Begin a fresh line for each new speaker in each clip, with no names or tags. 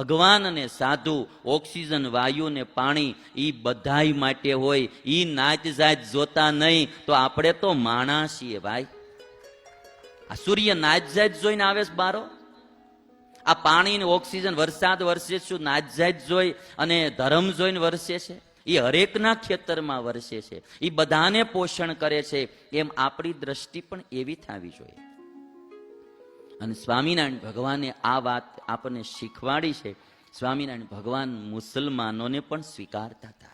ભગવાન અને સાધુ, ઓક્સિજન, વાયુ ને પાણી એ બધાય માટે હોય એ નાચ જાત જોતા નહીં તો આપણે તો માણા છીએ ભાઈ. આ સૂર્ય નાચ જાત જોઈને આવે છે બારો? આ પાણી ને ઓક્સિજન વરસાદ વરસે શું નાચ જાત જોઈ અને ધર્મ જોઈને વરસે છે? એ હરેકના ખેતરમાં વરસે છે. એ બધાને પોષણ કરે છે. એમ આપણી દ્રષ્ટિ પણ એવી થવી જોઈએ. અને સ્વામિનારાયણ ભગવાને આ વાત આપણને શીખવાડી છે. સ્વામિનારાયણ ભગવાન મુસલમાનોને પણ સ્વીકારતા હતા.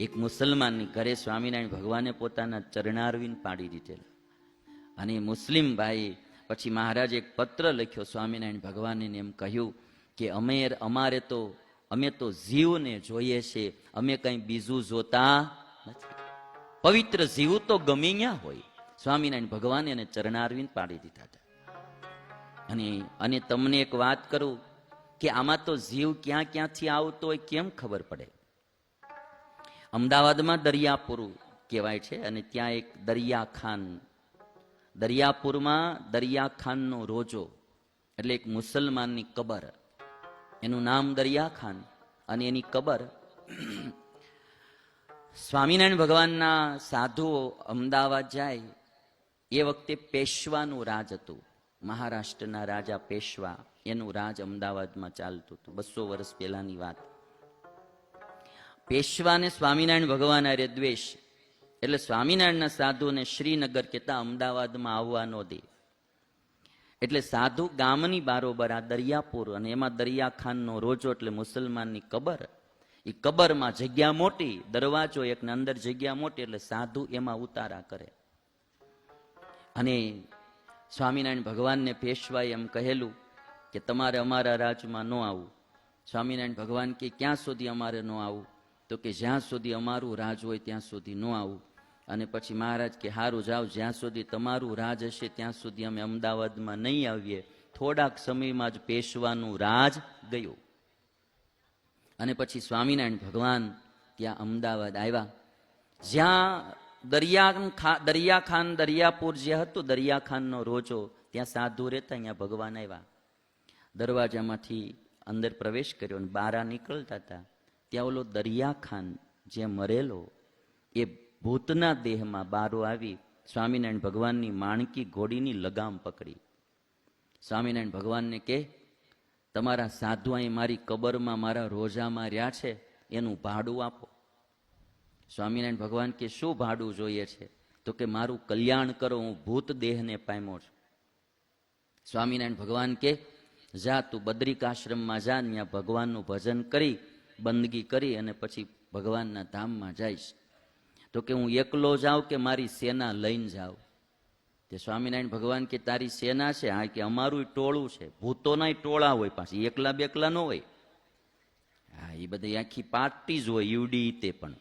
એક મુસલમાનની ઘરે સ્વામિનારાયણ ભગવાને પોતાના ચરણારવિંદ પાડી દીધેલા. અને મુસ્લિમ ભાઈ પછી મહારાજે એક પત્ર લખ્યો સ્વામિનારાયણ ભગવાનને એમ કહ્યું કે અમે અમારે તો, અમે તો જીવને જોઈએ છે, અમે કંઈ બીજું જોતા નથી. પવિત્ર જીવ તો ગમે ત્યાં હોય. સ્વામિનારાયણ ભગવાને એને ચરણારવિંદ પાડી દીધા હતા. અને અને તમને એક વાત કરું કે આમાં તો જીવ ક્યાં ક્યાંથી આવતો હોય કેમ ખબર પડે? અમદાવાદમાં દરિયાપુર કહેવાય છે અને ત્યાં એક દરિયાખાન, દરિયાપુરમાં દરિયાખાનનો રોજો, એટલે એક મુસલમાનની કબર. એનું નામ દરિયાખાન અને એની કબર સ્વામિનારાયણ ભગવાનના સાધુઓ અમદાવાદ જાય એ વખતે પેશવાનું રાજ હતું. મહારાષ્ટ્રના રાજા પેશવા એનું રાજ અમદાવાદમાં ચાલતું હતું. બસો વર્ષ પહેલાની વાત. પેશવાને સ્વામિનારાયણ ભગવાન અરે દ્વેષ. એટલે સ્વામિનારાયણના સાધુને શ્રીનગર કહેતા અમદાવાદમાં આવવા ન દે. એટલે સાધુ ગામની બારોબર આ દરિયાપુર અને એમાં દરિયાખાનનો રોજો એટલે મુસલમાનની કબર. એ કબરમાં જગ્યા મોટી, દરવાજો એક ને અંદર જગ્યા મોટી એટલે સાધુ એમાં ઉતારા કરે. અને સ્વામિનારાયણ ભગવાનને પેશવાએ એમ કહેલું કે તમારે અમારા રાજમાં ન આવવું. સ્વામિનારાયણ ભગવાન કે ક્યાં સુધી અમારે ન આવવું? તો કે જ્યાં સુધી અમારું રાજ હોય ત્યાં સુધી ન આવું અને પછી મહારાજ કે હારું જાઓ, જ્યાં સુધી તમારું રાજ હશે ત્યાં સુધી અમે અમદાવાદમાં નહીં આવીએ. થોડાક સમયમાં જ પેશવાનું રાજ ગયું. અને પછી સ્વામિનારાયણ ભગવાન ત્યાં અમદાવાદ આવ્યા. જ્યાં દરિયા દરિયાખાન દરિયાપુર જે હતું, દરિયાખાનનો રોજો, ત્યાં સાધુ રહેતા, અહીંયા ભગવાન આવ્યા. દરવાજામાંથી અંદર પ્રવેશ કર્યો અને બારા નીકળતા હતા. ત્યાં ઓલો દરિયાખાન જે મરેલો, એ ભૂતના દેહમાં બારો આવી સ્વામિનારાયણ ભગવાનની માણકી ઘોડીની લગામ પકડી. સ્વામિનારાયણ ભગવાનને કે તમારા સાધુ અહીં મારી કબરમાં, મારા રોજામાં રહ્યા છે, એનું ભાડું આપો. સ્વામિનારાયણ ભગવાન કે શું ભાડું જોઈએ છે? તો કે મારું કલ્યાણ કરો, હું ભૂત દેહને પામ્યો છું. સ્વામિનારાયણ ભગવાન કે, જા તું બદ્રિકાશ્રમમાં જા ત્યાં ભગવાનનું ભજન કરી, બંદગી કરી અને પછી ભગવાનના ધામમાં જઈશ. તો કે હું એકલો જાઉં કે મારી સેના લઈને જાઉં? તે સ્વામિનારાયણ ભગવાન કે, તારી સેના છે હા કે અમારું ટોળું છે. ભૂતોના ટોળા હોય પાછી, એકલા બેકલા ન હોય. હા, એ બધી આખી પાર્ટી જ હોય યુડી તે પણ.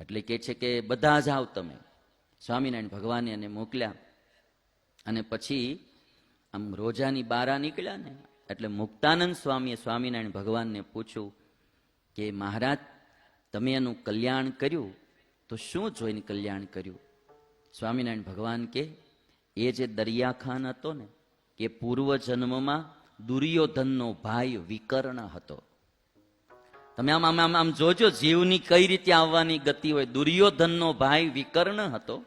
એટલે કે છે કે બધા જાઓ તમે. સ્વામિનારાયણ ભગવાને એને મોકલ્યા. અને પછી આમ રોજાની બારા નીકળ્યા ને, એટલે મુક્તાનંદ સ્વામીએ સ્વામિનારાયણ ભગવાનને પૂછ્યું કે, મહારાજ, તમે એનું કલ્યાણ કર્યું? તો શું જોઈને કલ્યાણ કર્યું? સ્વામિનારાયણ ભગવાન કે, એ જે દરિયાખાન હતો ને એ પૂર્વ જન્મમાં દુર્યોધનનો ભાઈ વિકર્ણ હતો. તમે આમ આમ આમ આમ જોજો, જીવની કઈ રીતે આવવાની ગતિ હોય. દુર્યોધનનો ભાઈ વિકર્ણ હતો.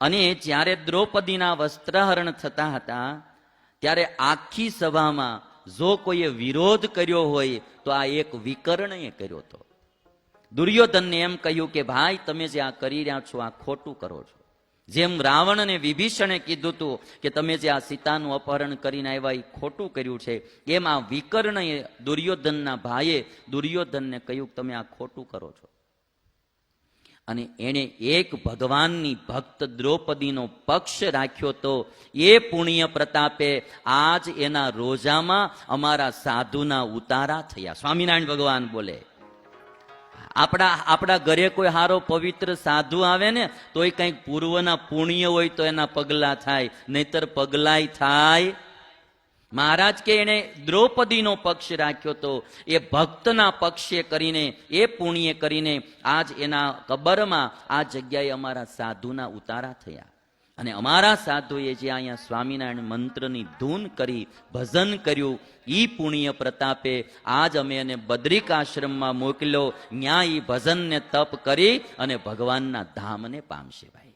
અને જ્યારે દ્રૌપદીના વસ્ત્રહરણ થતા હતા, ત્યારે આખી સભામાં જો કોઈએ વિરોધ કર્યો હોય, તો આ એક વિકર્ણએ કર્યો હતો. દુર્યોધનને એમ કહ્યું કે, ભાઈ, તમે જે આ કરી રહ્યા છો, આ ખોટું કરો છો. જેમ રાવણ અને વિભીષણે કીધું હતું કે તમે જે આ સીતાનું અપહરણ કરીને આવ્યા એ ખોટું કર્યું છે, એમ આ વિકર્ણએ દુર્યોધનના ભાઈએ દુર્યોધનને કહ્યું તમે આ ખોટું કરો છો. અને એણે એક ભગવાનની ભક્ત દ્રૌપદીનો પક્ષ રાખ્યો તો એ પુણ્ય પ્રતાપે આજ એના રોજામાં અમારા સાધુના ઉતારા થયા. સ્વામિનારાયણ ભગવાન બોલે આપણા આપણા ઘરે કોઈ હારો પવિત્ર સાધુ આવે ને, તોય કંઈક પૂર્વના પુણ્ય હોય તો એના પગલા થાય, નહીતર પગલાય થાય. મહારાજ કે એણે દ્રૌપદીનો પક્ષ રાખ્યો તો, એ ભક્તના પક્ષે કરીને, એ પુણ્ય કરીને, આજ એના કબરમાં આ જગ્યાએ અમારા સાધુના ઉતારા થયા. અને અમારા સાધુએ જે અહીંયા સ્વામિનારાયણ મંત્રની ધૂન કરી, ભજન કર્યું, ઈ પુણ્ય પ્રતાપે આજ અમે એને બદ્રિક આશ્રમમાં મોકલ્યો. ન્યાય ઈ ભજન તપ કરી અને ભગવાનના ધામને પામશે ભાઈ.